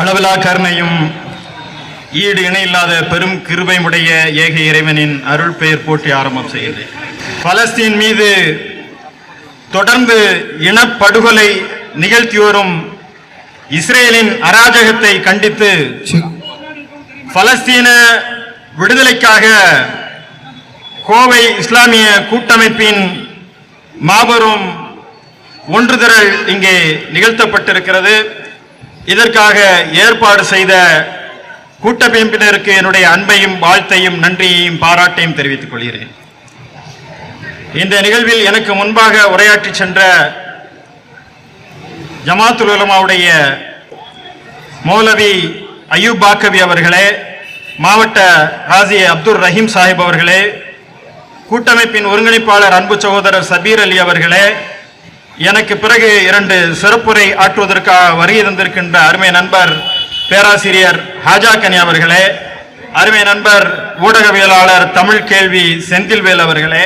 அளவிலா கருணையும் ஈடு இணையில்லாத பெரும் கிருபையுடைய ஏக இறைவனின் அருள் பெயர் போட்டி ஆரம்பம் செய்கிறேன் பலஸ்தீன் மீது தொடர்ந்து இனப்படுகொலை நிகழ்த்தி வரும் இஸ்ரேலின் அராஜகத்தை கண்டித்து பலஸ்தீன விடுதலைக்காக கோவை இஸ்லாமிய கூட்டமைப்பின் மாபெரும் ஒன்றுதிரள் இங்கே நிகழ்த்தப்பட்டிருக்கிறது. இதற்காக ஏற்பாடு செய்த கூட்டமைப்பினருக்கு என்னுடைய அன்பையும் வாழ்த்தையும் நன்றியையும் பாராட்டையும் தெரிவித்துக் கொள்கிறேன். இந்த நிகழ்வில் எனக்கு முன்பாக உரையாற்றி சென்ற ஜமாத்துல் உலமாவுடைய மௌலவி அய்யூப் பாக்கவி அவர்களே மாவட்ட காசி அப்துல் ரஹீம் சாஹிப் அவர்களே கூட்டமைப்பின் ஒருங்கிணைப்பாளர் அன்பு சகோதரர் சபீர் அலி அவர்களே எனக்கு பிறகு இரண்டு சிறப்புரை ஆற்றுவதற்காக வருகை தந்திருக்கின்ற அருமை நண்பர் பேராசிரியர் ஹாஜா கனி அவர்களே அருமை நண்பர் ஊடகவியலாளர் தமிழ் கேள்வி செந்தில்வேல் அவர்களே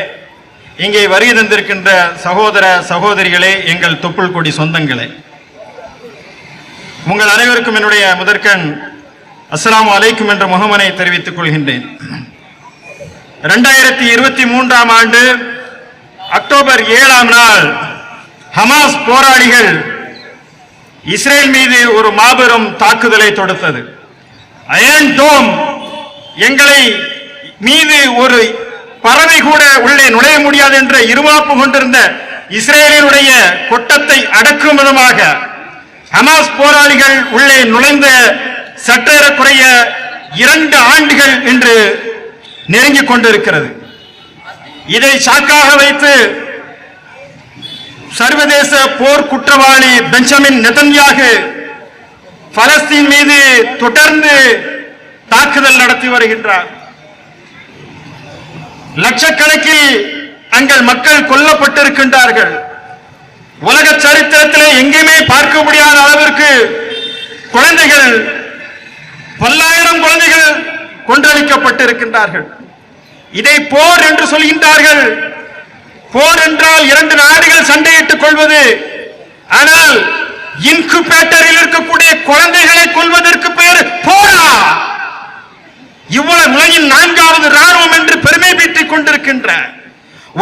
இங்கே வருகை தந்திருக்கின்ற சகோதர சகோதரிகளே எங்கள் தொப்புள் கொடி சொந்தங்களே. உங்கள் அனைவருக்கும் என்னுடைய முதற்கண் அஸ்லாம் அலைக்கும் என்ற முகமனை தெரிவித்துக் கொள்கின்றேன். இரண்டாயிரத்தி இருபத்தி மூன்றாம் ஆண்டு அக்டோபர் ஏழாம் நாள் ஹமாஸ் போராளிகள் இஸ்ரேல் மீது ஒரு மாபெரும் தாக்குதலை தொடுத்தது. அயன் டோம் எங்களை மீது ஒரு பறவை கூட உள்ளே நுழைய முடியாது என்ற இருமாப்பு கொண்டிருந்த இஸ்ரேலினுடைய கொட்டத்தை அடக்கும் விதமாக ஹமாஸ் போராளிகள் உள்ளே நுழைந்த சற்றேறக்குறைய இரண்டு ஆண்டுகள் என்று நெருங்கிக் கொண்டிருக்கிறது. இதை சாக்காக வைத்து சர்வதேச போர் குற்றவாளி பெஞ்சமின் நெதன்யாகு பலஸ்தீன் மீது தொடர்ந்து தாக்குதல் நடத்தி வருகின்றார். லட்சக்கணக்கில் அங்கள் மக்கள் கொல்லப்பட்டிருக்கின்றார்கள். உலக சரித்திரத்திலே எங்கேயுமே பார்க்க முடியாத அளவிற்கு குழந்தைகள் பல்லாயிரம் குழந்தைகள் கொன்றளிக்கப்பட்டிருக்கின்றார்கள். இதை போர் என்று சொல்கின்றார்கள். போர் என்றால் இரண்டு நாடுகள் சண்டையிட்டுக் கொள்வது. ஆனால் இன்குபேட்டரில் இருக்கக்கூடிய குழந்தைகளை கொள்வதற்கு பேர் போரா. இவ்வளவு உலகின் நான்காவது ராணுவம் என்று பெருமை பீட்டிக் கொண்டிருக்கின்ற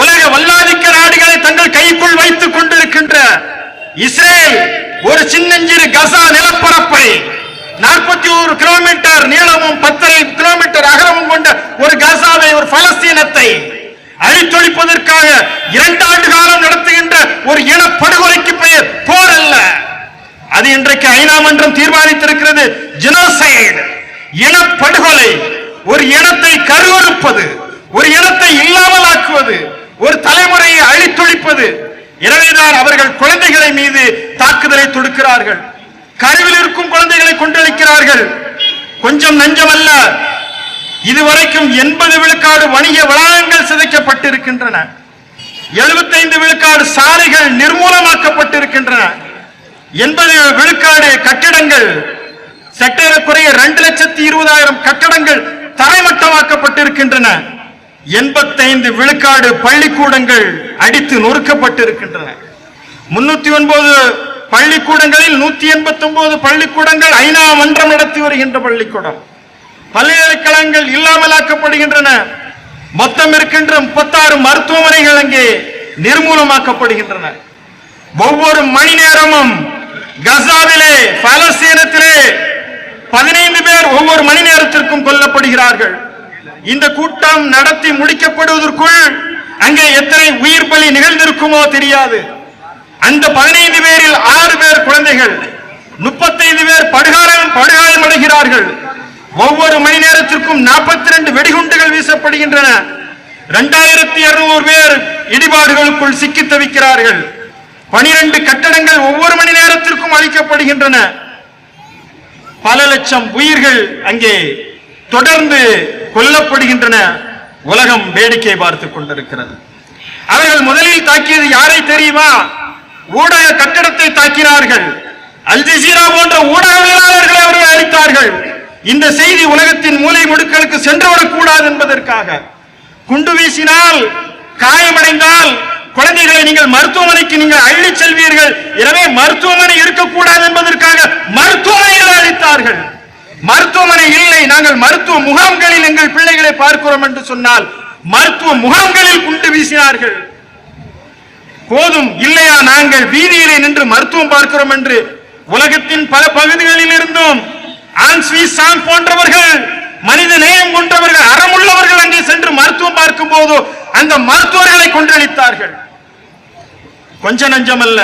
உலக வல்லாதிக்க நாடுகளை தங்கள் கைக்குள் வைத்துக் கொண்டிருக்கின்ற இஸ்ரேல் ஒரு சின்னஞ்சிறு கசா நிலப்பரப்பை நாற்பத்தி ஒரு கிலோமீட்டர் நீளமும் பத்தரை கிலோமீட்டர் அகலமும் கொண்ட ஒரு கசாவை ஒரு பலஸ்தீனத்தை அழித்தொழிப்பதற்காக இரண்டு ஆண்டு காலம் நடத்துகின்ற ஒரு இனப்படுகொலைக்கு பெயர் போர் அல்ல. அது இன்றைக்கு ஐநா மன்றம் தீர்மானித்திருக்கிறது ஜெனோசைடு இனப்படுகொலை ஒரு இனத்தை கருவறுப்பது ஒரு இனத்தை இல்லாமல் ஆக்குவது ஒரு தலைமுறையை அழித்தொழிப்பது. எனவேதான் அவர்கள் குழந்தைகளை மீது தாக்குதலை தொடுக்கிறார்கள். கருவில் இருக்கும் குழந்தைகளை கொன்றளிக்கிறார்கள் கொஞ்சம் நஞ்சமல்ல இதுவரைக்கும் எண்பது விழுக்காடு வணிக வளாகங்கள் சிதைக்கப்பட்டிருக்கின்றன. எழுபத்தைந்து விழுக்காடு சாலைகள் நிர்மூலமாக்கப்பட்டிருக்கின்றன. எண்பது விழுக்காடு கட்டிடங்கள் சட்டேறக்குறைய இரண்டு லட்சத்தி இருபதாயிரம் கட்டடங்கள் தரைமட்டமாக்கப்பட்டிருக்கின்றன. எண்பத்தைந்து விழுக்காடு பள்ளிக்கூடங்கள் அடித்து நொறுக்கப்பட்டிருக்கின்றன. முன்னூத்தி ஒன்பது பள்ளிக்கூடங்களில் நூத்தி எண்பத்தி ஒன்பது பள்ளிக்கூடங்கள் ஐநா மன்றம் நடத்தி வருகின்ற பள்ளிக்கூடம். பல்கலைக்கழகங்கள் இல்லாமலாக்கப்படுகின்றன. மொத்தம் இருக்கின்ற முப்பத்தாறு மருத்துவமனைகள் அங்கே நிர்மூலமாக்கப்படுகின்றன. ஒவ்வொரு மணி நேரமும் கசாவிலே பலஸ்தீனத்திலே பதினைந்து பேர் ஒவ்வொரு மணி நேரத்திற்கும் கொல்லப்படுகிறார்கள். இந்த கூட்டம் நடத்தி முடிக்கப்படுவதற்குள் அங்கே எத்தனை உயிர் பலி நிகழ்ந்திருக்குமோ தெரியாது. அந்த பதினைந்து பேரில் ஆறு பேர் குழந்தைகள் முப்பத்தைந்து பேர் படுகாயம் படுகாயம் அடைகிறார்கள் ஒவ்வொரு மணி நேரத்திற்கும் நாற்பத்தி ரெண்டு வெடிகுண்டுகள் வீசப்படுகின்றன. இரண்டாயிரத்தி இருநூறு பேர் இடிபாடுகளுக்குள் சிக்கி தவிக்கிறார்கள். பனிரெண்டு கட்டடங்கள் ஒவ்வொரு மணி நேரத்திற்கும் அளிக்கப்படுகின்றன பல லட்சம் உயிர்கள் அங்கே தொடர்ந்து கொல்லப்படுகின்றன. உலகம் வேடிக்கை பார்த்துக் கொண்டிருக்கிறது. அவர்கள் முதலில் தாக்கியது யாரை தெரியுமா? ஊடக கட்டடத்தை தாக்கினார்கள். அல் ஜசீரா போன்ற ஊடகவியலாளர்களை அவர்கள் அளித்தார்கள் இந்த செய்தி உலகத்தின் மூலை முடுக்களுக்கு சென்றுவிடக் கூடாது என்பதற்காக. குண்டு வீசினால் காயமடைந்தால் குழந்தைகளை நீங்கள் மருத்துவமனைக்கு நீங்கள் அள்ளி செல்வீர்கள். எனவே மருத்துவமனை இருக்கக்கூடாது என்பதற்காக மருத்துவமனைகளை அளித்தார்கள். மருத்துவமனை இல்லை நாங்கள் மருத்துவ முகாம்களில் எங்கள் பிள்ளைகளை பார்க்கிறோம் என்று சொன்னால் மருத்துவ முகாம்களில் குண்டு வீசினார்கள். போதும் இல்லையா நாங்கள் வீதியிலே நின்று மருத்துவம் பார்க்கிறோம் என்று உலகத்தின் பல பகுதிகளில் இருந்தும். ஆன்ஸ்வி சாங் போன்றவர்கள் மனித நேயம் கொண்டவர்கள் அறமுள்ளவர்கள் அங்கே சென்று மருத்துவம் பார்க்கும் போது அந்த மருத்துவர்களை கொன்றளித்தார்கள். கொஞ்ச நஞ்சமல்ல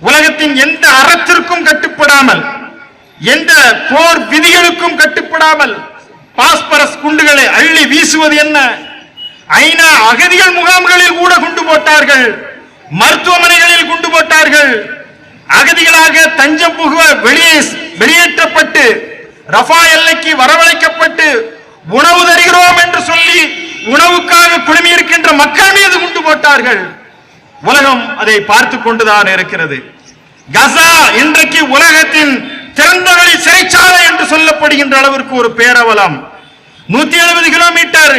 உலகத்தின் எந்த அறத்திற்கும் கட்டுப்படாமல் எந்த போர் விதிகளுக்கும் கட்டுப்படாமல் பாஸ்பரஸ் குண்டுகளை அள்ளி வீசுவது என்ன? ஐநா அகதிகள் முகாம்களில் கூட குண்டு போட்டார்கள் மருத்துவமனைகளில் குண்டு போட்டார்கள். அகதிகளாக தஞ்சம் புகுவ வெளியே வெளியேற்றப்பட்டு ரஃபா எல்லைக்கு வரவழைக்கப்பட்டு உணவு தருகிறோம் என்று சொல்லி உணவுக்காக குழுமியிருக்கின்ற மக்கள் மீது குண்டு போட்டார்கள். உலகம் அதை பார்த்து கொண்டுதான் இருக்கிறது. கசா இன்றைக்கு உலகத்தின் திறந்தவெளி சிறைச்சாலை என்று சொல்லப்படுகின்ற அளவிற்கு ஒரு பேரவலம். நூத்தி எழுபது கிலோமீட்டர்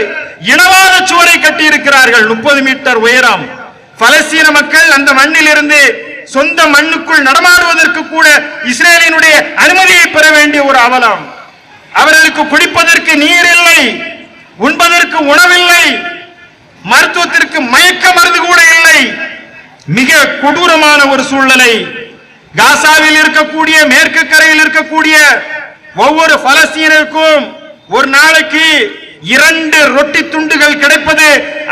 இனவாத சுவரை கட்டியிருக்கிறார்கள். முப்பது மீட்டர் உயரம். பலஸ்தீன மக்கள் அந்த மண்ணில் இருந்து சொந்த மண்ணுக்குள் நடமாடுவதற்கு கூட இஸ்ரேலினுடைய அனுமதியை பெற வேண்டிய ஒரு அவலம். அவர்களுக்கு குடிப்பதற்கு நீர் இல்லை உண்பதற்கு உணவில்லை மருத்துவத்திற்கு மயக்க மருந்து கூட இல்லை. மிக கொடூரமான ஒரு சூழ்நிலை. காசாவில் இருக்கக்கூடிய மேற்கு கரையில் இருக்கக்கூடிய ஒவ்வொரு பலஸ்தீனருக்கும் ஒரு நாளைக்கு இரண்டு ரொட்டி துண்டுகள் கிடைப்பது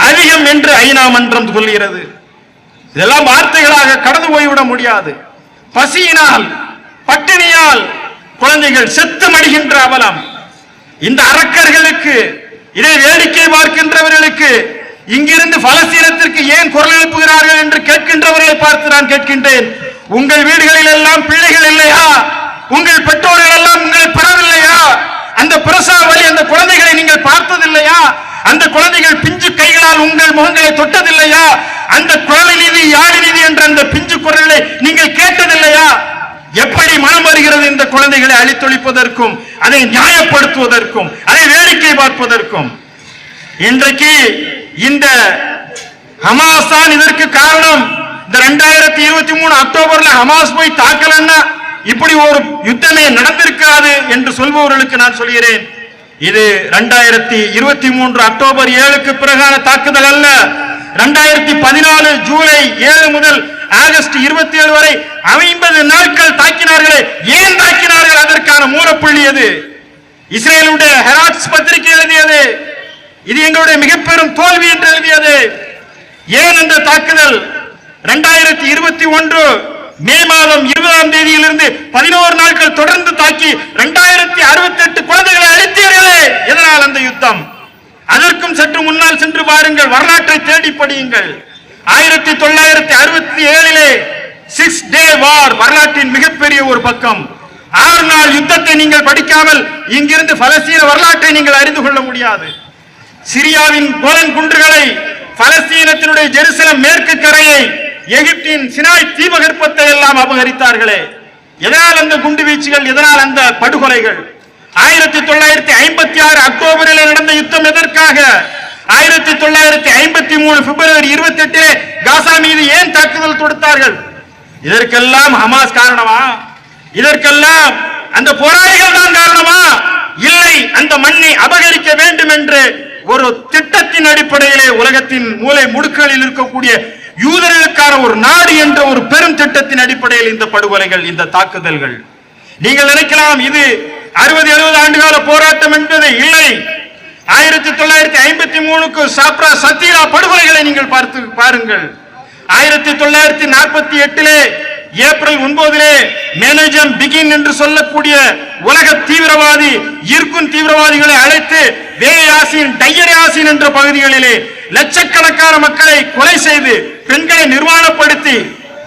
அதிகம் என்று ஐநா மன்றம் சொல்கிறது. இதெல்லாம் வார்த்தைகளாக கடந்து போய்விட முடியாது. பசியினால் பட்டினியால் குழந்தைகள் செத்து மடிகின்ற அவலம். இந்த அரக்கர்களுக்கு இதை வேடிக்கை பார்க்கின்றவர்களுக்கு இங்கிருந்து பலஸ்தீனத்திற்கு ஏன் குரல் எழுப்புகிறார்கள் என்று கேட்கின்றவர்களை பார்த்து நான் கேட்கின்றேன். உங்கள் வீடுகளில் எல்லாம் பிள்ளைகள் இல்லையா? உங்கள் பெற்றோர்கள் எல்லாம் உங்களை பெறவில்லையா? அந்த புரசா வழி அந்த குழந்தைகளை நீங்கள் பார்த்ததில்லையா? அந்த குழந்தைகள் பிஞ்சு கைகளால் உங்கள் முகங்களை தொட்டதில்லையா? அந்த குழந்தை நீதி யாழ் நீதி என்ற அந்த பிஞ்சு குரலை நீங்கள் கேட்டதில்லையா? எப்படி மனம் வருகிறது இந்த குழந்தைகளை அழித்தொழிப்பதற்கும் அதை நியாயப்படுத்துவதற்கும் அதை வேடிக்கை பார்ப்பதற்கும்? இன்றைக்கு இந்த ஹமாஸ் தான் இதற்கு காரணம். இந்த ரெண்டாயிரத்தி இருபத்தி மூணு அக்டோபர்ல ஹமாஸ் போய் தாக்கலன்னா இப்படி ஒரு யுத்தமே நடந்திருக்காது என்று சொல்பவர்களுக்கு நான் சொல்கிறேன். இது ரெண்டாயிரத்தி இருபத்தி மூன்று அக்டோபர் ஏழுக்கு பிறகான தாக்குதல் அல்ல. ரெண்டாயிரத்தி பதினாலு ஜூலை ஏழு முதல் ஆகஸ்ட் இருபத்தி ஏழு வரை ஐம்பது நாட்கள் தாக்கினார்களே. ஏன் தாக்கினார்கள்? அதற்கான மூலப்புள்ளி அது இஸ்ரேலுடைய ஹெராட்ஸ் பத்திரிகை எழுதியது. இது எங்களுடைய மிக பெரும் தோல்வி என்று எழுதியது. ஏன் இந்த தாக்குதல்? இரண்டாயிரத்தி இருபத்தி ஒன்று மே மாதம் இருபதாம் தேதியிலிருந்து பதினோரு நாட்கள் தொடர்ந்து தாக்கி இரண்டாயிரத்தி அறுபத்தி எட்டு குழந்தைகளை அழித்தீர்களே. எதனால் அந்த யுத்தம்? அதற்கும் சற்று முன்னால் சென்று பாருங்கள் வரலாற்றை தேடி படியுங்கள். ஆயிரத்தி தொள்ளாயிரத்தி அறுபத்தி ஏழிலே சிக்ஸ் டே வார் வரலாற்றின் மிகப்பெரிய ஒரு பக்கம். ஆறு நாள் யுத்தத்தை நீங்கள் படிக்காமல் இங்கிருந்து பலஸ்தீன வரலாற்றை நீங்கள் அறிந்து கொள்ள முடியாது. சிரியாவின் கோலன் குன்றுகளை பலஸ்தீனத்தினுடைய ஜெருசலம் மேற்கு கரையை எகிப்தின் சினாய் தீபகற்பத்தை எல்லாம் அபகரித்தார்களே. எதனால் அந்த குண்டு வீச்சுகள் எதனால் அந்த படுகொலைகள்? ஆயிரத்தி தொள்ளாயிரத்தி ஐம்பத்தி ஆறு அக்டோபரில் நடந்த யுத்தம் எதற்காக? ஆயிரத்தி தொள்ளாயிரத்தி ஐம்பத்தி மூணு பிப்ரவரி இருபத்தி எட்டிலே காசா மீது ஏன் தாக்குதல் தொடுத்தார்கள்? இதற்கெல்லாம் ஹமாஸ் காரணமா? இதற்கெல்லாம் அந்த போராளிகள் தான் காரணமா? இல்லை அந்த மண்ணை அபகரிக்க வேண்டும் என்று ஒரு திட்டத்தின் அடிப்படையிலே உலகத்தின் மூளை முடுக்கலில் இருக்கக்கூடிய யூதர்களுக்கான ஒரு நாடு என்ற ஒரு பெரும் திட்டத்தின் அடிப்படையில் இந்த படுகொலைகள் இந்த தாக்குதல்கள். நீங்கள் நினைக்கலாம் இது அறுபது எழுபது ஆண்டுகால போராட்டம் என்பது இல்லை. ஆயிரத்தி தொள்ளாயிரத்தி ஐம்பத்தி மூணுக்கு சாப்ரா சத்தியா படுகொலைகளை நீங்கள் பார்த்து பாருங்கள். ஆயிரத்தி தொள்ளாயிரத்தி நாற்பத்தி எட்டிலே ஏப்ரல் ஒன்பதிலே மேனேஜர் பிகின் என்று சொல்லக்கூடிய உலக தீவிரவாதி இருக்கும் தீவிரவாதிகளை அழைத்து வேயாசின் டையர் ஆசின் என்ற பகுதிகளிலே லட்சக்கணக்கான மக்களை கொலை செய்து பெண்களை நிர்வாணப்படுத்தி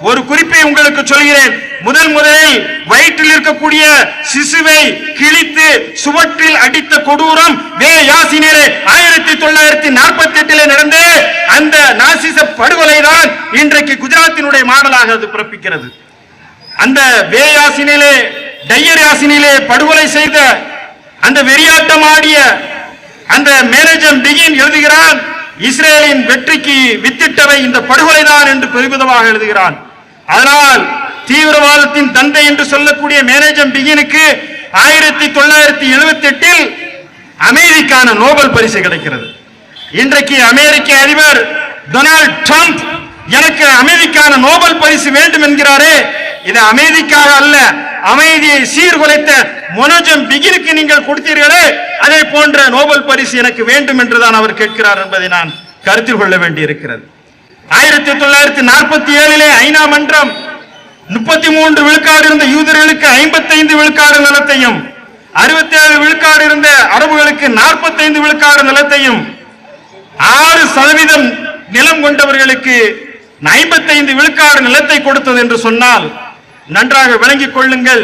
ஒரு குறிப்பை உங்களுக்கு சொல்கிறேன். முதல் முதலில் வயிற்றில் இருக்கக்கூடிய சிசுவை கிழித்து சுவற்றில் அடித்த கொடூரம் வே ஆயிரத்தி தொள்ளாயிரத்தி நாற்பத்தி எட்டில் நடந்து அந்த நாசிச படுகொலை தான் இன்றைக்கு குஜராத்தினுடைய மாடலாக அது பிறப்பிக்கிறது. அந்த வே யாசினிலே டையர் யாசினிலே படுகொலை செய்த அந்த வெறியாட்டம் ஆடிய அந்த மேனேஜர் டிகின் எழுதுகிறான் இஸ்ரேலின் வெற்றிக்கு வித்திட்டவை இந்த படுகொலைதான் என்று பெருமிதமாக எழுதுகிறான். அதனால் தீவிரவாதத்தின் தந்தை என்று சொல்லக்கூடிய மேனேஜர் பிகினுக்கு ஆயிரத்தி தொள்ளாயிரத்தி எழுபத்தி எட்டில் அமைதிக்கான நோபல் பரிசு கிடைக்கிறது. இன்றைக்கு அமெரிக்க அதிபர் டொனால்ட் ட்ரம்ப் எனக்கு அமைதிக்கான நோபல் பரிசு வேண்டும் என்கிறாரே. இது அமைதிக்காக அல்ல அமைதியை சீர்குலைத்த மொனோஜம் பிகினுக்கு நீங்கள் கொடுத்தீர்களே. அதே போன்ற நோபல் பரிசு எனக்கு வேண்டும் என்றுதான் அவர் கேட்கிறார் என்பதை நான் கருத்தில் கொள்ள வேண்டியிருக்கிறது. ஆயிரத்தி தொள்ளாயிரத்தி நாற்பத்தி ஏழிலே ஐநா மன்றம் முப்பத்தி மூன்று விழுக்காடு இருந்த யூதர்களுக்கு ஐம்பத்தைந்து விழுக்காடு நிலத்தையும் அறுபத்தி ஏழு விழுக்காடு இருந்த அரபுகளுக்கு நாற்பத்தைந்து விழுக்காடு நிலத்தையும் ஆறு சதவீதம் நிலம் கொண்டவர்களுக்கு ஐம்பத்தைந்து விழுக்காடு நிலத்தை கொடுத்தது என்று சொன்னால் நன்றாக விளங்கிக் கொள்ளுங்கள்.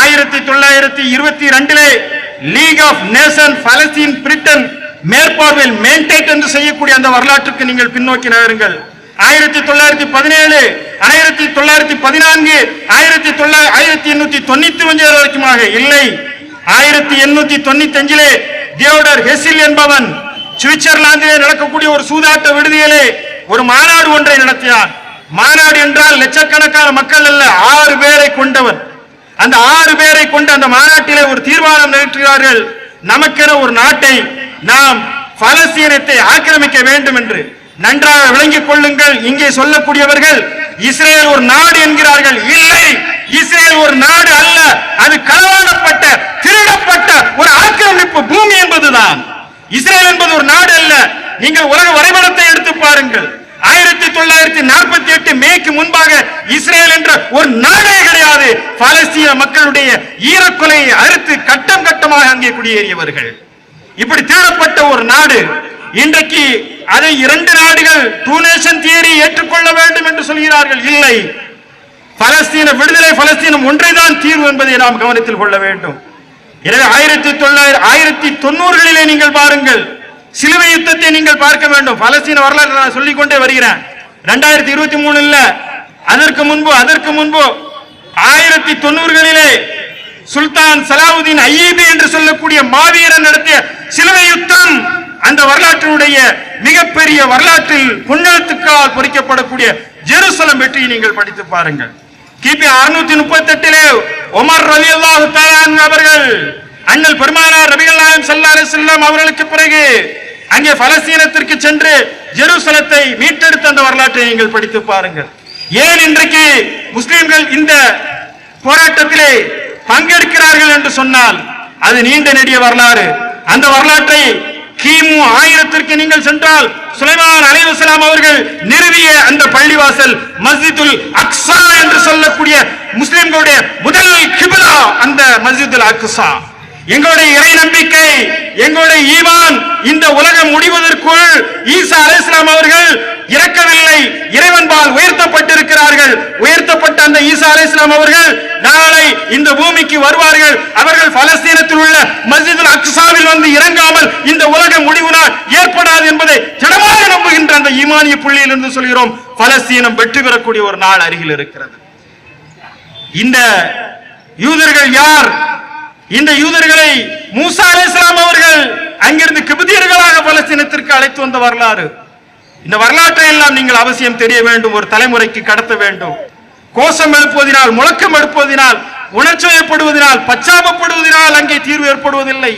ஆயிரத்தி தொள்ளாயிரத்தி இருபத்தி ரெண்டிலே league of nation Palestine Britain மேற்பார்வையில் மெயின்டேட் என்று செய்யக்கூடிய அந்த வரலாற்றுக்கு நீங்கள் பின்னோக்கி நகருங்கள். ஆயிரத்தி தொள்ளாயிரத்தி பதினேழு ஆயிரத்தி தொள்ளாயிரத்தி பதினான்கு ஆயிரத்தி தொள்ளாயிரத்தி ஆயிரத்தி எண்ணூத்தி தொண்ணூத்தி அஞ்சு வரைக்குமாக இல்லை. ஆயிரத்தி எண்ணூத்தி தொண்ணூத்தி அஞ்சிலே தியோடர் ஹெசில் என்பவன் சுவிட்சர்லாந்திலே நடக்கக்கூடிய ஒரு சூதாட்ட விடுதியிலே ஒரு மாநாடு ஒன்றை நடத்தினான். மாநாடு என்றால் லட்சக்கணக்கான மக்கள் அல்ல ஆறு பேரை கொண்டவன். அந்த ஆறு பேரை கொண்டு அந்த மாநாட்டிலே ஒரு தீர்மானம் நிறைவேற்றுகிறார்கள். நமக்கென ஒரு நாட்டை நாம் பலஸ்தீனத்தை ஆக்கிரமிக்க வேண்டும் என்று. நன்றாக விளங்கிக் கொள்ளுங்கள். இங்கே சொல்லக்கூடியவர்கள் இஸ்ரேல் ஒரு நாடு என்கிறார்கள். இல்லை இஸ்ரேல் ஒரு நாடு அல்ல. அது களவாடப்பட்ட திருடப்பட்ட ஒரு ஆக்கிரமிப்பு பூமி என்பதுதான். இஸ்ரேல் என்பது ஒரு நாடு அல்ல. நீங்கள் உலக வரைபடத்தை எடுத்து பாருங்கள். ஆயிரத்தி தொள்ளாயிரத்தி நாற்பத்தி எட்டு மேக்கு முன்பாக இஸ்ரேல் என்ற ஒரு நாடே கிடையாது. பாலஸ்தீன மக்களுடைய ஈரக்கொலையை அறுத்து கட்டம் கட்டமாக அங்கே குடியேறியவர்கள். இப்படி தேடப்பட்ட ஒரு நாடு இன்றைக்கு அதை இரண்டு நாடுகள் டூ நேஷன் தியரி ஏற்றுக்கொள்ள வேண்டும் என்று சொல்கிறார்கள். இல்லை. பலஸ்தீன விடுதலை பலஸ்தீனம் ஒன்றைதான் தீர்வு என்பதை நாம் கவனத்தில் கொள்ள வேண்டும். எனவே ஆயிரத்தி தொள்ளாயிரம் ஆயிரத்தி தொண்ணூறுகளிலே நீங்கள் பாருங்கள். சிலுவை யுத்தத்தை நீங்கள் பார்க்க வேண்டும். பலஸ்தீன வரலாறு நான் சொல்லிக் கொண்டே வருகிறேன். ரெண்டாயிரத்தி இருபத்தி மூணு இல்ல. அதற்கு முன்பு அதற்கு முன்பு ஆயிரத்தி தொண்ணூறுகளிலே சுல்தான் சலாவுதீன் ஐயீபி என்று சொல்லக்கூடிய மாவீரன் நடத்திய சிலுவை யுத்தம் அந்த வரலாற்றினுடைய மிகப்பெரிய வரலாற்றில் பொன்னெழுத்துக்கால் பொறிக்கப்படக்கூடிய ஜெருசலம் வெற்றியை நீங்கள் படித்து பாருங்கள். கிபி அறுநூத்தி முப்பத்தி எட்டிலே ஒமர் ரவி அவர்கள் அண்ணல் பெருமானார் ரபிகள் நாயம் சல்லாறு செல்லம் அவர்களுக்கு பிறகு அங்கே பலஸ்தீனத்திற்கு சென்று ஜெருசலத்தை மீட்டெடுத்த அந்த வரலாற்றை நீங்கள் படித்து பாருங்கள். ஏன் இன்றைக்கு முஸ்லிம்கள் இந்த போராட்டத்திலே பங்கெடுக்கிறார்கள் என்று சொன்னால் அது நீண்ட நெடிய வரலாறு. அந்த வரலாற்றை கிமு ஆயிரத்திற்கு நீங்கள் சென்றால் சுலைமான் அலைவசலாம் அவர்கள் நிறுவிய அந்த பள்ளிவாசல் மஸ்ஜிதுல் அக்ஸா என்று சொல்லக்கூடிய முஸ்லிம்களுடைய முதல் கிபிலா அந்த மஸ்ஜிதுல் அக்ஸா. எங்களுடைய இறை நம்பிக்கை எங்களுடைய ஈமான் இந்த உலகம் முடிவதற்குள் ஈசா அலைஹிஸ்ஸலாம் அவர்கள் இறக்கவில்லை. இறைவன்பால் உயர்த்தப்பட்டிருக்கிறார்கள். உயர்த்தப்பட்ட அந்த ஈசா அலைஹிஸ்ஸலாம் அவர்கள் நாளை இந்த பூமிக்கு வருவார்கள். அவர்கள் பலஸ்தீனத்தில் உள்ள மஸ்ஜித் அக்சாவில் வந்து இறங்காமல் இந்த உலகம் முடிவுனால் ஏற்படாது என்பதை திடமாக நம்புகின்ற அந்த ஈமானிய புள்ளியிலிருந்து சொல்கிறோம். பலஸ்தீனம் வெற்றி பெறக்கூடிய ஒரு நாள் அருகில் இருக்கிறது. இந்த யூதர்கள் யார்? இந்த யூதர்களை மூசா அலைஹிஸ்ஸலாம் அவர்கள் அங்கிருந்து கிபுதியர்களாக பலஸ்தீனத்திற்கு அழைத்து வந்த வரலாறு. இந்த வரலாற்றை எல்லாம் நீங்கள் அவசியம் தெரிய வேண்டும் ஒரு தலைமுறைக்கு கடத்த வேண்டும். கோஷம் எழுப்புவதனால் முழக்கம் எழுப்புவதனால் உணர்ச்சியப்படுவதனால் பச்சாபப்படுவதனால் அங்கே தீர்வு ஏற்படுவதில்லை.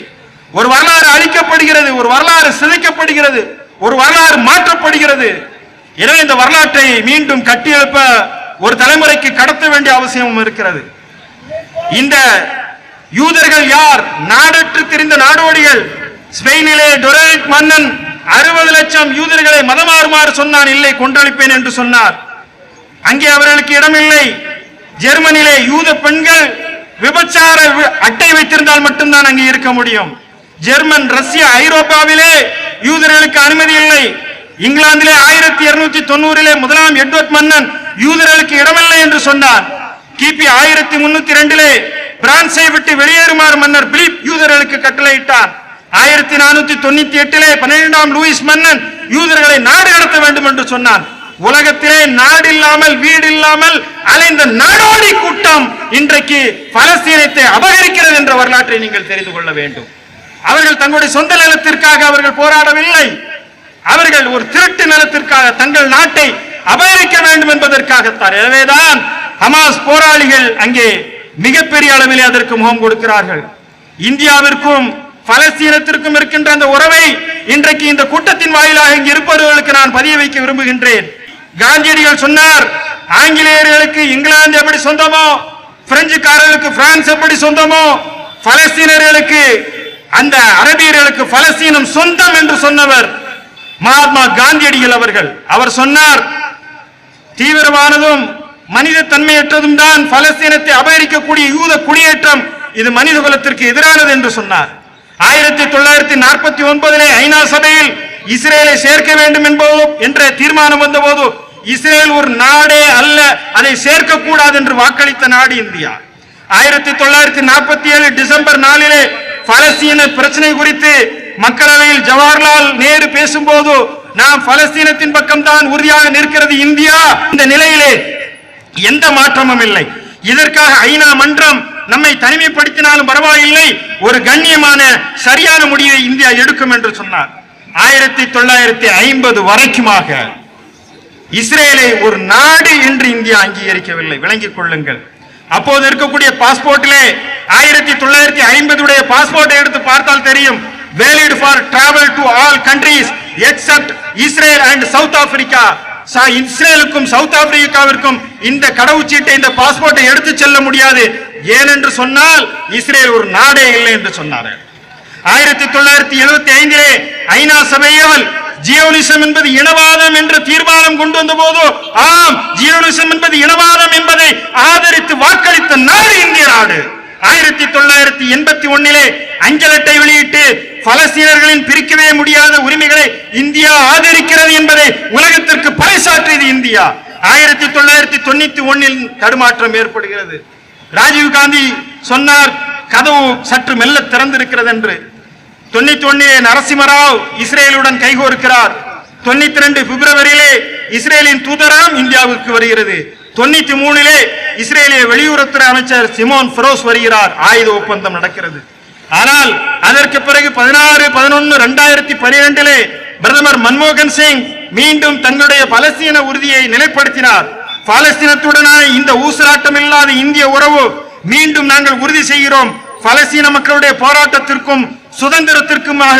ஒரு வரலாறு அழிக்கப்படுகிறது ஒரு வரலாறு சிதைக்கப்படுகிறது ஒரு வரலாறு மாற்றப்படுகிறது. எனவே இந்த வரலாற்றை மீண்டும் கட்டியெழுப்ப ஒரு தலைமுறைக்கு கடத்த வேண்டிய அவசியமும் இருக்கிறது. இந்த யூதர்கள் யார்? நாடற்று திரிந்த நாடோடிகள். ஸ்பெயினிலே டொரேட் மன்னன் அறுபது லட்சம் யூதர்களை மதமாறுமாறு சொன்னான் இல்லை கொன்றளிப்பேன் என்று சொன்னார். அங்கே அவர்களுக்கு இடமில்லை. ஜெர்மனிலே யூத பெண்கள் விபச்சார அட்டை வைத்திருந்தால் மட்டும்தான் அங்கே இருக்க முடியும். ஜெர்மன் ரஷ்யா ஐரோப்பாவிலே யூதர்களுக்கு அனுமதி இல்லை. இங்கிலாந்திலே ஆயிரத்தி இருநூத்தி தொண்ணூறிலே முதலாம் எட்வர்ட் மன்னன் யூதர்களுக்கு இடமில்லை என்று சொன்னார். கிபி ஆயிரத்தி முன்னூத்தி ரெண்டிலே பிரான்சை விட்டு வெளியேறுமாறு மன்னர் பிலிப் யூதர்களுக்கு கட்டளையிட்டார். ஆயிரத்தி நானூத்தி தொண்ணூத்தி எட்டிலே பன்னிரெண்டாம் லூயிஸ் மன்னன் யூதர்களை நாடு கடத்த வேண்டும் என்று சொன்னான். உலகத்திலே நாடு இல்லாமல் வீடு இல்லாமல் அலைந்த நாடோடி கூட்டம் இன்றைக்கு பலஸ்தீனத்தை அபகரிக்கிறது என்ற வரலாற்றை நீங்கள் தெரிந்து கொள்ள வேண்டும். அவர்கள் தங்களுடைய சொந்த நிலத்திற்காக அவர்கள் போராடவில்லை. அவர்கள் ஒரு திருட்டு நிலத்திற்காக தங்கள் நாட்டை அபகரிக்க வேண்டும் என்பதற்காகத்தான். எனவேதான் ஹமாஸ் போராளிகள் அங்கே மிகப்பெரிய அளவிலே அதற்கு முகம் கொடுக்கிறார்கள். இந்தியாவிற்கும் பலஸ்தீனத்திற்கும் இருக்கின்ற அந்த உறவை இன்றைக்கு இந்த கூட்டத்தின் வாயிலாக இங்கு இருப்பவர்களுக்கு நான் பதிய வைக்க விரும்புகின்றேன். காந்தியடிகள் சொன்னார் ஆங்கிலேயர்களுக்கு இங்கிலாந்து எப்படி சொந்தமோ பிரெஞ்சுக்காரர்களுக்கு பிரான்ஸ் எப்படி சொந்தமோ பலஸ்தீனர்களுக்கு அந்த அரபியர்களுக்கு பலஸ்தீனம் சொந்தம் என்று சொன்னவர் மகாத்மா காந்தியடிகள் அவர்கள். அவர் சொன்னார் தீவிரமானதும் மனித தன்மையற்றதும் தான் பலஸ்தீனத்தை அபகரிக்கக்கூடிய யூத குடியேற்றம் இது மனித குலத்திற்கு எதிரானது என்று சொன்னார். ஆயிரத்தி தொள்ளாயிரத்தி நாற்பத்தி ஒன்பதிலே ஐநா சபையில் இஸ்ரேலை சேர்க்க வேண்டும் என்பதோ என்ற தீர்மானம் வந்தபோது இஸ்ரேல் ஒரு நாடே அல்ல அதை சேர்க்க கூடாது என்று வாக்களித்த நாடு இந்தியா. ஆயிரத்தி தொள்ளாயிரத்தி நாற்பத்தி ஏழு டிசம்பர் நாளிலே பலஸ்தீன பிரச்சனை குறித்து மக்களவையில் ஜவஹர்லால் நேரு பேசும்போது நாம் பலஸ்தீனத்தின் பக்கம் தான் உறுதியாக நிற்கிறது இந்தியா. இந்த நிலையிலே எந்த மாற்றமும் இல்லை. இதற்காக ஐநா மன்றம் நம்மை தனிமைப்படுத்தினாலும் பரவாயில்லை. ஒரு கண்ணியமான சரியான முடிவை இந்தியா எடுக்கும் என்று சொன்னார். ஆயிரத்தி தொள்ளாயிரத்தி ஐம்பது வரைக்குமாக இஸ்ரேலை ஒரு நாடு என்று இந்தியா அங்கீகரிக்கவில்லை. விளங்கிக் கொள்ளுங்கள். அப்போது இருக்கக்கூடிய பாஸ்போர்ட்டிலே ஆயிரத்தி தொள்ளாயிரத்தி ஐம்பதுடைய பாஸ்போர்ட்டை எடுத்து பார்த்தால் தெரியும். Valid for travel to all countries except Israel and South Africa இஸ்ரேலுக்கும் சவுத் ஆப்பிரிக்காவிற்கும் இந்த கடவுச்சீட்டை இந்த பாஸ்போர்ட்டை எடுத்து செல்ல முடியாது. ஏனென்று சொன்னால் இஸ்ரேல் ஒரு நாடே இல்லை என்று சொன்னார்கள். ஆயிரத்தி தொள்ளாயிரத்தி எழுபத்தி ஐந்திலே ஐநா சபையால் ஜியோனிசம் என்பது இனவாதம் என்ற தீர்மானம் கொண்டு வந்த போது ஆம் ஜியோனிசம் என்பது இனவாதம் என்பதை ஆதரித்து வாக்களி ஆயிரத்தி தொள்ளாயிரத்தி எண்பத்தி ஒன்னிலே அஞ்சல் அட்டை வெளியிட்டு பலஸ்தீனர்களின் பிரிக்கவே முடியாத உரிமைகளை இந்தியா ஆதரிக்கிறது என்பதை உலகத்திற்கு பறைசாற்றியது இந்தியா. ஆயிரத்தி தொள்ளாயிரத்தி தொண்ணூத்தி ஒன்னில் தடுமாற்றம் ஏற்படுகிறது. ராஜீவ் காந்தி சொன்னார் கதவு சற்று மெல்ல திறந்திருக்கிறது என்று. தொண்ணூத்தி ஒன்னிலே நரசிம்மராவ் இஸ்ரேலுடன் கைகோர்க்கிறார். தொண்ணூத்தி ரெண்டு பிப்ரவரியிலே இஸ்ரேலின் தூதராம் இந்தியாவுக்கு வருகிறது. தொண்ணூத்தி மூணிலே இஸ்ரேலிய வெளியுறவுத்துறை அமைச்சர் சிமோன் ஃபெரோஸ் வருகிறார். ஆயுத ஒப்பந்தம் நடக்கிறது. ஆனால் அதற்கு பிறகு பதினாறு பதினொன்னு ரெண்டாயிரத்தி பனிரெண்டிலே பிரதமர் மன்மோகன் சிங் மீண்டும் தங்களுடைய பலஸ்தீன உறுதியை நிலைப்படுத்தினார். பாலஸ்தீனத்துடனான இந்த ஊசலாட்டம் இல்லாத இந்திய உறவு மீண்டும் நாங்கள் உறுதி செய்கிறோம். பலஸ்தீன மக்களுடைய போராட்டத்திற்கும் சுதந்திரத்திற்குமாக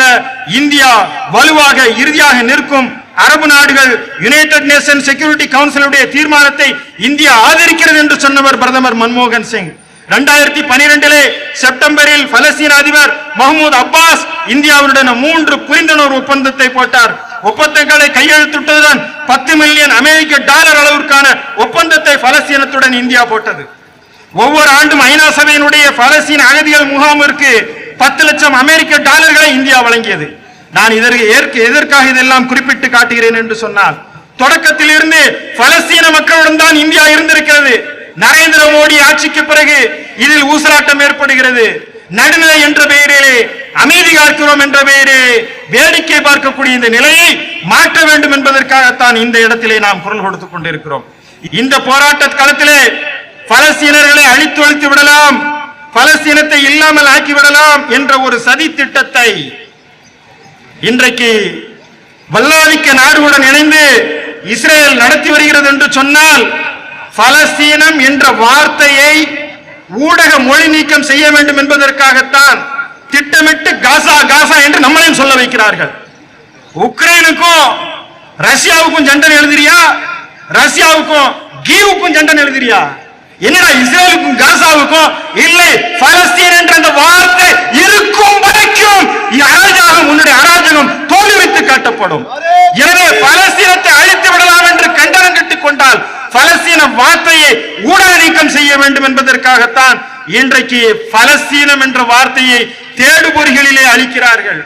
இந்தியா வலுவாக இறுதியாக நிற்கும். அரபு நாடுகள் யுனைடெட் நேஷன் செக்யூரிட்டி கவுன்சிலுடைய தீர்மானத்தை இந்தியா ஆதரிக்கிறது என்று சொன்னவர் பிரதமர் மன்மோகன் சிங். இரண்டாயிரத்தி பனிரெண்டிலே செப்டம்பரில் பலஸ்தீன அதிபர் மஹமூத் அப்பாஸ் இந்தியாவுடன் மூன்று புரிந்துணர்வு ஒப்பந்தத்தை போட்டார். ஒப்பந்தங்களை கையெழுத்திட்டதுடன் பத்து மில்லியன் அமெரிக்க டாலர் அளவிற்கான ஒப்பந்தத்தை பலஸ்தீனத்துடன் இந்தியா போட்டது. ஒவ்வொரு ஆண்டும் ஐநா சபையினுடைய பலஸ்தீன அகதிகள் முகாமிற்கு பத்து லட்சம் அமெரிக்க டாலர்களை இந்தியா வழங்கியது. நான் இதற்கு ஏற்க எதற்காக இதெல்லாம் குறிப்பிட்டு காட்டுகிறேன் என்று சொன்னால் தொடக்கத்தில் இருந்து பலஸ்தீன மக்களுடன் தான் இந்தியா இருந்திருக்கிறது. நரேந்திர மோடி ஆட்சிக்கு பிறகு இதில் ஊசலாட்டம் ஏற்படுகிறது. நடுநிலை என்ற பெயரிலே அமைதி காக்கிறோம் என்ற பெயரிலே வேடிக்கை பார்க்கக்கூடிய இந்த நிலையை மாற்ற வேண்டும் என்பதற்காகத்தான் இந்த இடத்திலே நாம் குரல் கொடுத்துக் கொண்டிருக்கிறோம். இந்த போராட்ட களத்திலே பலஸ்தீனர்களை அழித்து ஒழித்து விடலாம் பலஸ்தீனத்தை இல்லாமல் ஆக்கி விடலாம் என்ற ஒரு சதி திட்டத்தை இன்றைக்கு வல்லாதிக்க நாடுகளுடன் இணைந்து இஸ்ரேல் நடத்தி வருகிறது என்று சொன்னால் பலஸ்தீனம் என்ற வார்த்தையை ஊடக மொழி நீக்கம் செய்ய வேண்டும் என்பதற்காகத்தான் திட்டமிட்டு காசா காசா என்று நம்மளையும் சொல்ல வைக்கிறார்கள். உக்ரைனுக்கும் ரஷ்யாவுக்கும் ஜண்டன் எழுதுறியா? ரஷ்யாவுக்கும் கீவுக்கும் ஜண்டன் எழுதுறியா? என்னடா இஸ்ரேலுக்கும் காசாவுக்கும் இல்லை பலஸ்தீன் என்ற அந்த வார்த்தை இருக்கும் அராஜகம் உன்னுடைய அராஜகம் தோல்வி வைத்து காட்டப்படும். எனவே பலஸ்தீனத்தை அழித்து விடலாம் என்று கண்டனம் கட்டிக் கொண்டால் பலஸ்தீன வார்த்தையை ஊடக நீக்கம் செய்ய வேண்டும் என்பதற்காகத்தான் இன்றைக்கு பலஸ்தீனம் என்ற வார்த்தையை தேடுபொறிகளிலே அளிக்கிறார்கள்.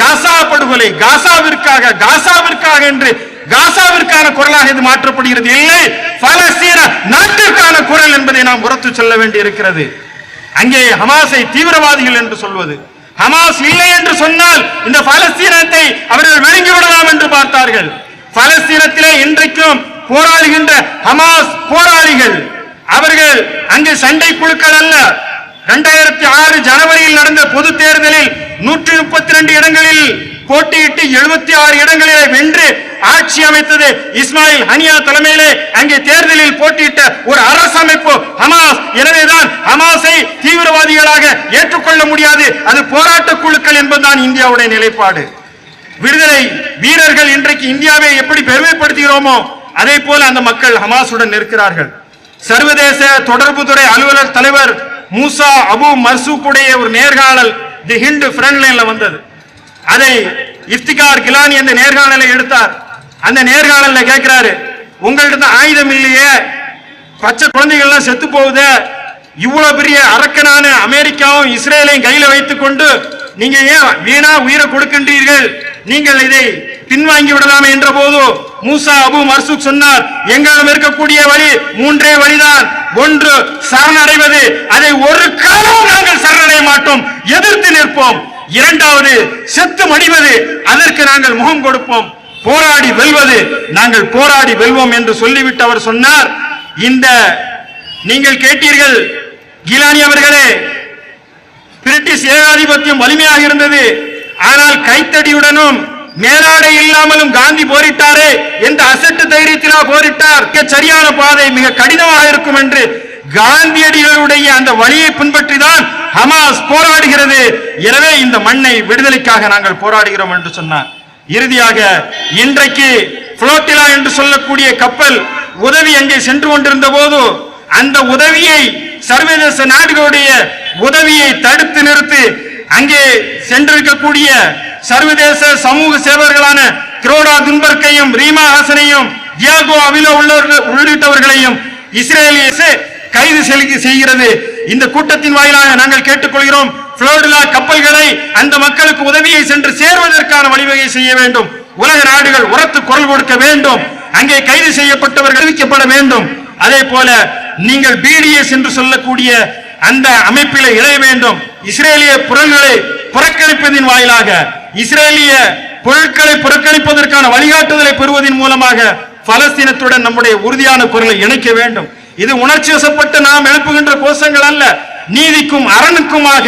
காசா படுகொலை காசாவிற்காக காசாவிற்காக என்று காசாவிற்கான குரலாக இது மாற்றப்படுகிறது. இல்லை பலஸ்தீன நாட்டிற்கான குரல் என்பதை நாம் உரத்து சொல்ல வேண்டி இருக்கிறது அங்கே ஹமாஸை தீவிரவாதிகள் என்று சொல்வது. ஹமாஸ் இல்லை என்று சொன்னால் இந்த பலஸ்தீனத்தை அவர்கள் விழுங்கி விடலாம் என்று பார்த்தார்கள். பலஸ்தீனத்திலே இன்றைக்கும் போராடுகின்ற ஹமாஸ் போராளிகள். அவர்கள் அங்கு சண்டை குழுக்கள் அல்ல. இரண்டாயிரத்தி ஆறு ஜனவரியில் நடந்த பொது தேர்தலில் நூற்றி முப்பத்தி ரெண்டு இடங்களில் போட்டியிட்டு எழுபத்தி ஆறு இடங்களிலே வென்று ஆட்சி அமைத்தது இஸ்மாயில் ஹனியா தலைமையிலே அங்கே தேர்தலில் போட்டியிட்ட ஒரு அரசமைப்பு ஹமாஸ். எனவேதான் ஹமாஸை தீவிரவாதிகளாக ஏற்றுக்கொள்ள முடியாது. அது போராட்ட குழுக்கள் என்பதுதான் இந்தியாவுடைய நிலைப்பாடு. விடுதலை வீரர்கள் இன்றைக்கு இந்தியாவை எப்படி பெருமைப்படுத்துகிறோமோ அதே போல அந்த மக்கள் ஹமாசுடன் இருக்கிறார்கள் சர்வதேச தொடர்புத்துறை அலுவலர் தலைவர் மூசா அபு மர்சூக்குடைய ஒரு நேர்காணல் தி ஹிந்து ஃப்ரண்ட் லைன்ல வந்தது. அதை இஃப்திகார் கிலானி அந்த நேர்காணலை எடுத்தார். அந்த நேர்காணல்ல கேட்கிறாரு தான் ஆயுதம் இல்லையே? பச்சை குழந்தைகள்லாம் செத்து போகுதே? இவ்வளவு பெரிய அரக்கனான அமெரிக்காவும் இஸ்ரேலையும் கையில வைத்துக் கொண்டு நீங்க ஏன் வீணா உயிரை கொடுக்கின்றீர்கள்? நீங்கள் இதை பின்வாங்கி விடலாமே என்ற போது மூசா அபு மர்சுக் சொன்னார் எங்களிடம் இருக்கக்கூடிய வழி மூன்றே வழிதான். ஒன்று சரணடைவது. அதை ஒரு காலம் நாங்கள் சரணடைய மாட்டோம். எதிர்த்து நிற்போம். இரண்டாவது செத்து மடிவது. அதற்கு நாங்கள் முகம் கொடுப்போம். போராடி வெல்வது. நாங்கள் போராடி வெல்வோம் என்று சொல்லிவிட்டு அவர் சொன்னார். இந்த நீங்கள் கேட்டீர்கள் கிலானி அவர்களே பிரிட்டிஷ் ஏகாதிபத்தியம் வலிமையாக இருந்தது. ஆனால் கைத்தடியுடனும் மேலாடை இல்லாமலும் காந்தி போரிட்டாரே எந்த அசட்டு தைரியத்திலா போரிட்டார். சரியான பாதை மிக கடினமாக இருக்கும் என்று காந்தியடிகளுடைய அந்த வழியை பின்பற்றிதான் ஹமாஸ் போராடுகிறது. எனவே இந்த மண்ணை விடுதலைக்காக நாங்கள் போராடுகிறோம் என்று சொன்னார். இறுதியாக இன்றைக்கு புளோட்டிலா என்று சொல்லக்கூடிய கப்பல் உதவி அங்கே சென்று கொண்டிருந்த போது அந்த உதவியை சர்வதேச நாடுகளுடைய உதவியை தடுத்து நிறுத்தி அங்கே சென்றிருக்கக்கூடிய சர்வதேச சமூக சேவர்களான கிரோடா துன்பர்க்கையும் ரீமா ஹாசனையும் தியாகோ அவிலோ உள்ளவர்கள் உள்ளிட்டவர்களையும் இஸ்ரேலியசே கைது செய்கிறது. இந்த கூட்டத்தின் வாயிலாக நாங்கள் கேட்டுக்கொள்கிறோம் புளோரிடா கப்பல்களை அந்த மக்களுக்கு உதவியை சென்று சேர்வதற்கான வழிவகை செய்ய வேண்டும். உலக நாடுகள் உரத்து குரல் கொடுக்க வேண்டும். அங்கே கைது செய்யப்பட்டவர்கள் அறிவிக்கப்பட வேண்டும். அதே போல நீங்கள் பிடிஎஸ் என்று சொல்லக்கூடிய அந்த அமைப்பில் இணைய வேண்டும். இஸ்ரேலிய பொருள்களை புறக்கணிப்பதின் வாயிலாக இஸ்ரேலிய பொருட்களை புறக்கணிப்பதற்கான வழிகாட்டுதலை பெறுவதன் மூலமாக பலஸ்தீனத்துடன் நம்முடைய உறுதியான குரலை இணைக்க வேண்டும். இது உணர்ச்சி வசப்பட்டு நாம் எழுப்புகின்ற கோஷங்கள் அல்ல. நீதிக்கும் அரணுக்குமாக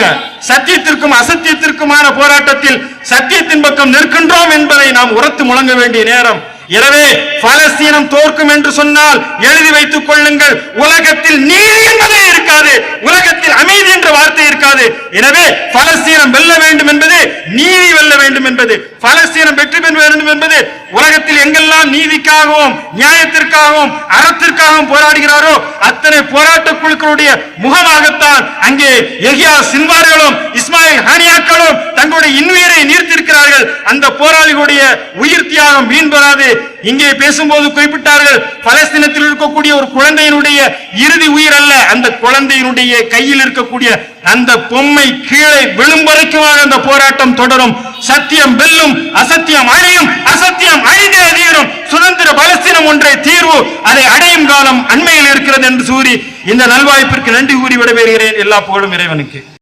சத்தியத்திற்கும் அசத்தியத்திற்குமான போராட்டத்தில் சத்தியத்தின் பக்கம் நிற்கின்றோம் என்பதை நாம் உரத்து முழங்க வேண்டிய நேரம். எனவே பலஸ்தீனம் தோற்கும் என்று சொன்னால் எழுதி வைத்துக் கொள்ளுங்கள். உலகத்தில் நீதி என்பதே இருக்காது. உலகத்தில் அமைதி என்ற வார்த்தை இருக்காது. எனவே பலஸ்தீனம் வெல்ல வேண்டும் என்பது நீதி வெல்ல வேண்டும் என்பது பலஸ்தீனம் வெற்றி பெற வேண்டும் என்பது உலகத்தில் எங்கெல்லாம் நீதிக்காகவும் நியாயத்திற்காகவும் அறத்திற்காகவும் போராடுகிறாரோ அத்தனை போராட்ட குழுக்களுடைய முகமாகத்தான் அங்கே எஹியா சின்வார்களும் இஸ்மாயில் ஹானியாக்களும் தங்களுடைய இன்னுயிரை நீர்த்திருக்கிறார்கள். அந்த போராளிகளுடைய உயிர் தியாகம் வீண் பெறாது இங்கே பேசும்போது குறிப்பிட்டார்கள் பலஸ்தீனத்தில் இருக்கக்கூடிய ஒரு குழந்தையினுடைய இறுதி உயிர் அல்ல அந்த குழந்தையினுடைய கையில் இருக்கக்கூடிய அந்த பொம்மை கீழே விழும் வரைக்குமாக அந்த போராட்டம் தொடரும். சத்தியம் வெல்லும் அசத்தியம் அழியும் அசத்தியம் அழிந்தே தீரும். சுதந்திர பலஸ்தீனம் ஒன்றை தீர்வு அதை அடையும் காலம் அண்மையில் இருக்கிறது என்று கூறி இந்த நல்வாய்ப்பிற்கு நன்றி கூறி விடைபெறுகிறேன். எல்லா புகழும் இறைவனுக்கு.